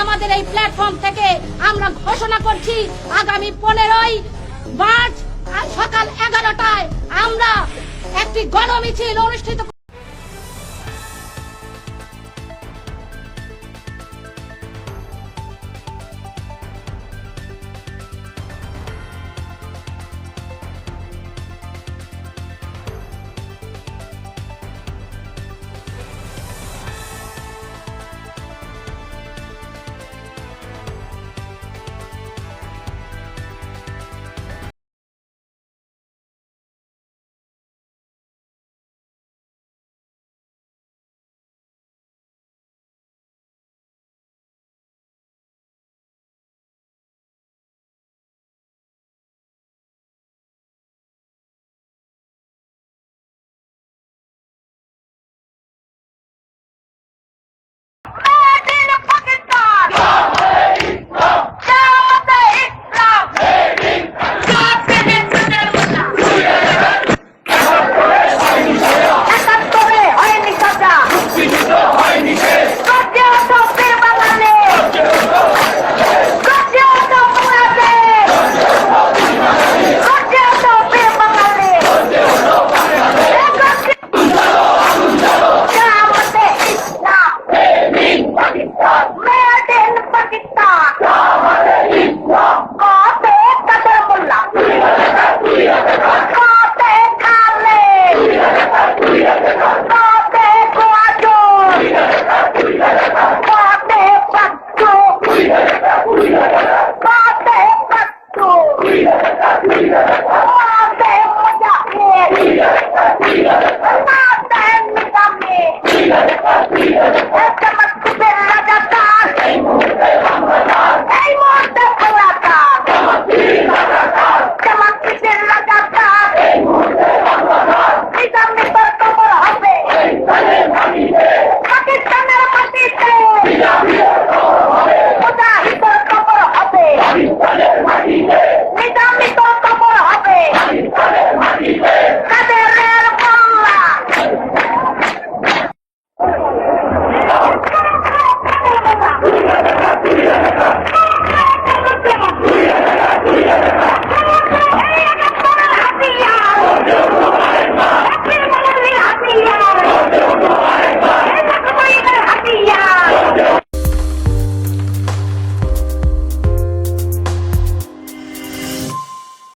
আমাদের এই প্ল্যাটফর্ম থেকে আমরা ঘোষণা করছি, আগামী পনেরোই মার্চ সকাল এগারোটায় আমরা একটি গণমিছিল অনুষ্ঠিত Let's go!